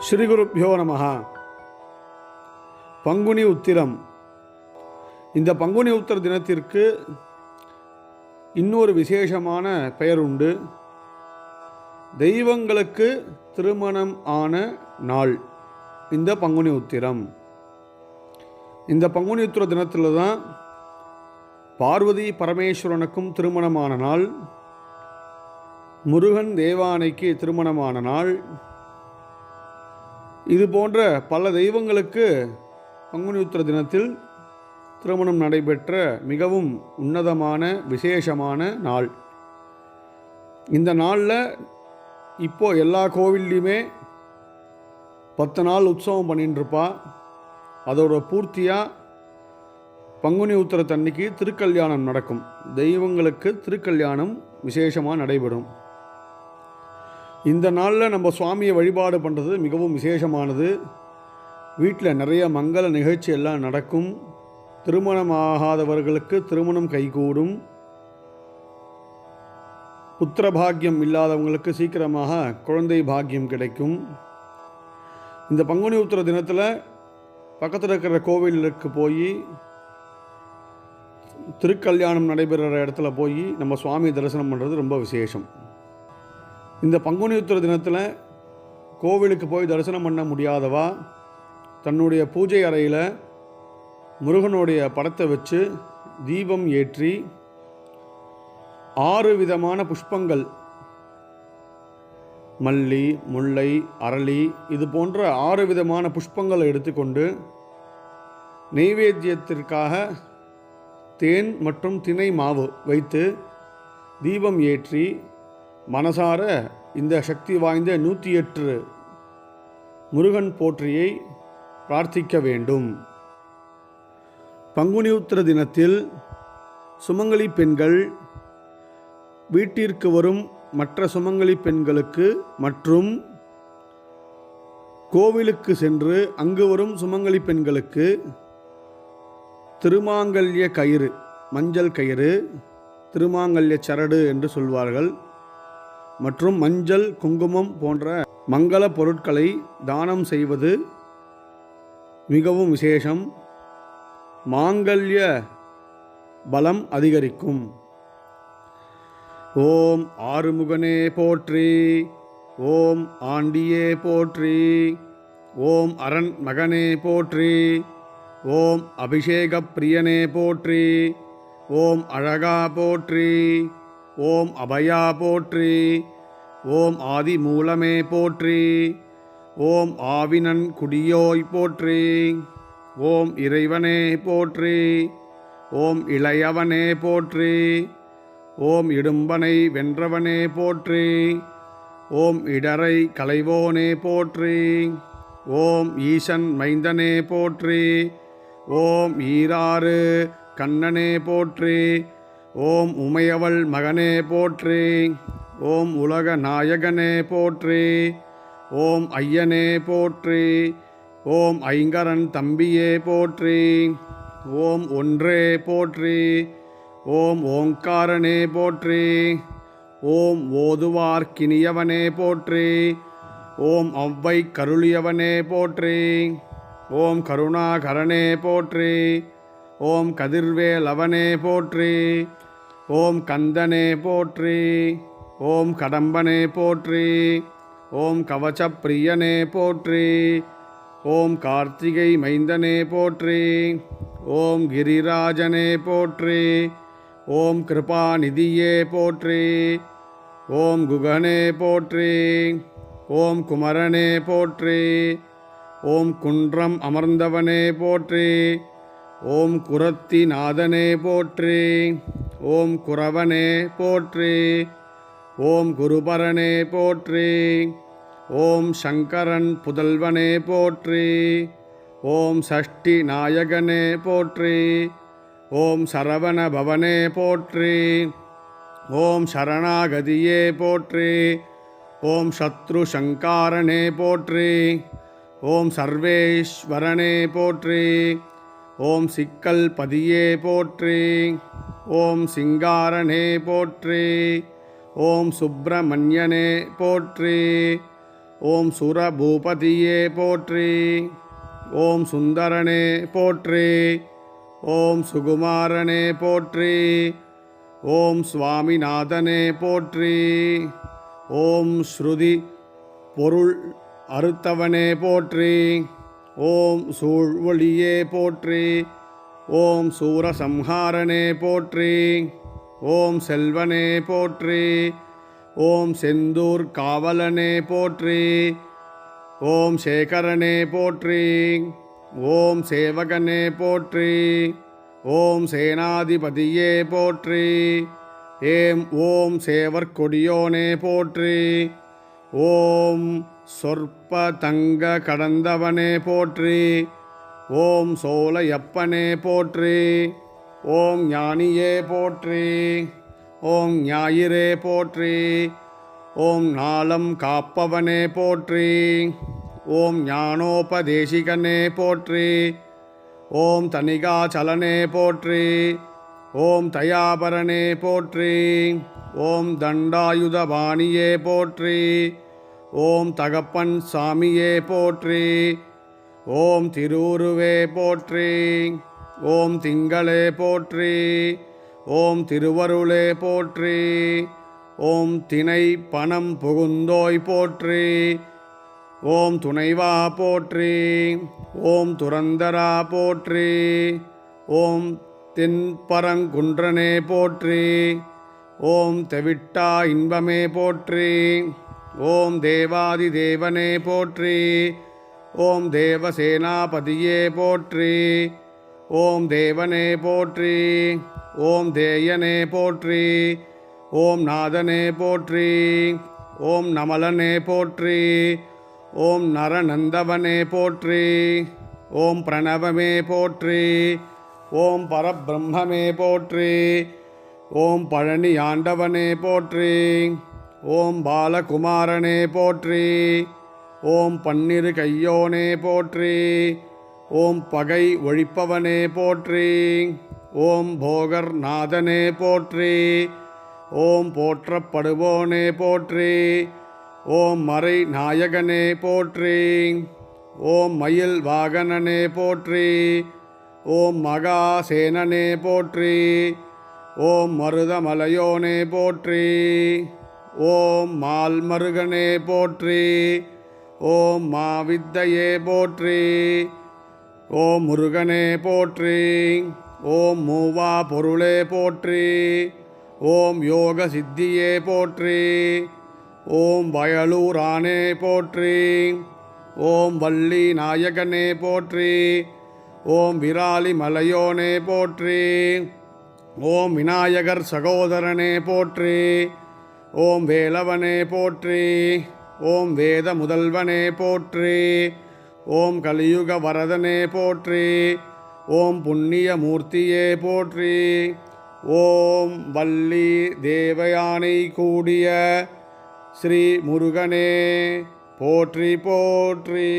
ஸ்ரீகுருப்பியோ நம. பங்குனி உத்திரம். இந்த பங்குனி உத்திர தினத்திற்கு இன்னொரு விசேஷமான பெயர் உண்டு. தெய்வங்களுக்கு திருமணம் ஆன நாள் இந்த பங்குனி உத்திரம். இந்த பங்குனி உத்திர தினத்தில் தான் பார்வதி பரமேஸ்வரனுக்கும் திருமணமான நாள். முருகன் தேவானைக்கு திருமணமான நாள். இது போன்ற பல தெய்வங்களுக்கு பங்குனி உத்திர தினத்தில் திருமணம் நடைபெற்ற மிகவும் உன்னதமான விசேஷமான நாள். இந்த நாளில் இப்போது எல்லா கோவில்லையுமே பத்து நாள் உற்சவம் பண்ணிட்டுருப்பா அதோட பூர்த்தியாக பங்குனி உத்திரத்தன்னைக்கு திருக்கல்யாணம் நடக்கும். தெய்வங்களுக்கு திருக்கல்யாணம் விசேஷமாக நடைபெறும். இந்த நாளில் நம்ம சுவாமியை வழிபாடு பண்ணுறது மிகவும் விசேஷமானது. வீட்டில் நிறைய மங்கள நிகழ்ச்சி எல்லாம் நடக்கும். திருமணமாகாதவர்களுக்கு திருமணம் கைகூடும். புத்திர பாக்கியம் இல்லாதவங்களுக்கு சீக்கிரமாக குழந்தை பாக்கியம் கிடைக்கும். இந்த பங்குனி உத்திர தினத்தில் பக்கத்தில் இருக்கிற கோவிலுக்கு போய் திருக்கல்யாணம் நடைபெறுகிற இடத்துல போய் நம்ம சுவாமி தரிசனம் பண்ணுறது ரொம்ப விசேஷம். இந்த பங்குனி உத்திர தினத்தில் கோவிலுக்கு போய் தரிசனம் பண்ண முடியாதவா? தன்னுடைய பூஜை அறையில் முருகனுடைய படத்தை வச்சு தீபம் ஏற்றி ஆறு விதமான புஷ்பங்கள். மல்லி முல்லை அரளி இது போன்ற ஆறு விதமான புஷ்பங்களை எடுத்துக்கொண்டு நெய்வேத்தியத்திற்காக தேன் மற்றும் தினை மாவு வைத்து தீபம் ஏற்றி மனசார இந்த சக்தி வாய்ந்த நூற்றி எட்டு முருகன் போற்றியை பிரார்த்திக்க வேண்டும். பங்குனி உத்திர தினத்தில் சுமங்கலி பெண்கள் வீட்டிற்கு வரும் மற்ற சுமங்கலி பெண்களுக்கு மற்றும் கோவிலுக்கு சென்று அங்கு வரும் சுமங்கலி பெண்களுக்கு திருமாங்கல்ய கயிறு மஞ்சள் கயிறு திருமாங்கல்ய சரடு என்று சொல்வார்கள். மற்றும் மஞ்சள் குங்குமம் போன்ற மங்கள பொருட்களை தானம் செய்வது மிகவும் விசேஷம். மாங்கல்ய பலம் அதிகரிக்கும். ஓம் ஆறுமுகனே போற்றி ஓம் ஆண்டியே போற்றி ஓம் அரண் மகனே போற்றி ஓம் அபிஷேக பிரியனே போற்றி ஓம் அழகா போற்றி ஓம் அபயா போற்றி ஓம் ஆதி மூலமே போற்றி ஓம் ஆவினன் குடியோய் போற்றி ஓம் இறைவனே போற்றி ஓம் இளையவனே போற்றி ஓம் இடும்பனை வென்றவனே போற்றி ஓம் இடரை களைவோனே போற்றி ஓம் ஈசன் மைந்தனே போற்றி ஓம் ஈராறு கண்ணனே போற்றி ஓம் உமையவள் மகனே போற்றி. ஓம் உலக நாயகனே போற்றி. ஓம் ஐயனே போற்றி. ஓம் ஐங்கரன் தம்பியே போற்றி. ஓம் ஒன்றே போற்றி. ஓம் ஓங்காரனே போற்றி. ஓம் ஓதுவார்க்கினியவனே போற்றி. ஓம் ஒவ்வை கருளியவனே போற்றி. ஓம் கருணாகரனே போற்றி. ஓம் கதிர்வேலவனே போற்றி. ஓம் கந்தனே போற்றி. ஓம் கடம்பனே போற்றி. ஓம் கவச்சப்பிரியனே போற்றி. ஓம் கார்த்திகை மைந்தனே போற்றி. ஓம் கிரிராஜனே போற்றி. ஓம் கிருபாநிதியே போற்றி. ஓம் குகனே போற்றி. ஓம் குமரனே போற்றி. ஓம் குன்றம் அமர்ந்தவனே போற்றி. ஓம் குரத்தி நாதனே போற்றி. ஓம் குரவனே போற்றி. ஓம் குருபரனே போற்றி. ஓம் சங்கரன் புதல்வனே போற்றி. ஓம் சஷ்டி நாயகனே போற்றி. ஓம் சரவண பவனே போற்றி. ஓம் சரணாகதியே போற்றி. ஓம் சத்ரு சங்காரனே போற்றி. ஓம் சர்வேஸ்வரனே போற்றி. ஓம் சிக்கல் பதியே போற்றி ஓம் சிங்காரனே போற்றி ஓம் சுப்பிரமணியனே போற்றி ஓம் சுரபூபதியே போற்றி ஓம் சுந்தரனே போற்றி ஓம் சுகுமாரனே போற்றி ஓம் சுவாமிநாதனே போற்றி ஓம் ஸ்ருதி பொருள் அறுத்தவனே போற்றி ஓம் சூழ்வொளியே போற்றி ஓம் சூரசம்ஹாரனே போற்றி ஓம் செல்வனே போற்றி ஓம் செந்தூர் காவலனே போற்றி ஓம் சேகரனே போற்றி ஓம் சேவகனே போற்றி ஓம் சேனாதிபதியே போற்றி ஏம் ஓம் சேவற்கொடியோனே போற்றி ஓம் சொற்ப தங்க கடந்தவனே போற்றி. ஓம் சோலையப்பனே போற்றி. ஓம் ஞானியே போற்றி. ஓம் ஞாயிறே போற்றி. ஓம் நாளம் காப்பவனே போற்றி. ஓம் ஞானோபதேசிகனே போற்றி. ஓம் தனிகாச்சலனே போற்றி. ஓம் தயாபரனே போற்றி. ஓம் தண்டாயுதபாணியே போற்றி. ஓம் தகப்பன் சாமியே போற்றி. ஓம் திருவுருவே போற்றி. ஓம் திங்களே போற்றி. ஓம் திருவருளே போற்றி. ஓம் திணை பணம் புகுந்தோய் போற்றி. ஓம் துணைவா போற்றி. ஓம் துரந்தரா போற்றி. ஓம் தென்பரங்குன்றனே போற்றி. ஓம் தெவிட்டா இன்பமே போற்றி. ஓம் தேவாதி தேவனே போற்றி. ஓம் தேவசேனாபதியே போற்றி. ஓம் தேவனே போற்றி. ஓம் தேயனே போற்றி. ஓம் நாதனே போற்றி. ஓம் நமலனே போற்றி. ஓம் நரநந்தவனே போற்றி. ஓம் பிரணவமே போற்றி. ஓம் பரபிரம்மே போற்றி. ஓம் பழனி ஆண்டவனே போற்றி. ஓம் பாலகுமாரனே போற்றி. ஓம் பன்னிரு கையோனே போற்றி. ஓம் பகை ஒழிப்பவனே போற்றி. ஓம் போகர் நாதனே போற்றி. ஓம் போற்றப்படுவோனே போற்றி. ஓம் மறை நாயகனே போற்றி. ஓம் மயில் வாகனனே போற்றி. ஓம் மகாசேனனே போற்றி. ஓம் மருதமலையோனே போற்றி. ஓம் மால் மருகனே போற்றி. ஓம் மாவித்தையே போற்றி. ஓம் முருகனே போற்றி. ஓம் மூவா பொருளே போற்றி. ஓம் யோக சித்தியே போற்றி. ஓம் வயலூரானே போற்றி. ஓம் வள்ளி நாயகனே போற்றி. ஓம் விராலி மலையோனே போற்றி. ஓம் விநாயகர் சகோதரனே போற்றி. ஓம் வேலவனே போற்றி. ஓம் வேத முதல்வனே போற்றி. ஓம் கலியுக வரதனே போற்றி. ஓம் புண்ணிய மூர்த்தியே போற்றி. ஓம் வள்ளி தேவயானை கூடிய ஸ்ரீ முருகனே போற்றி போற்றி.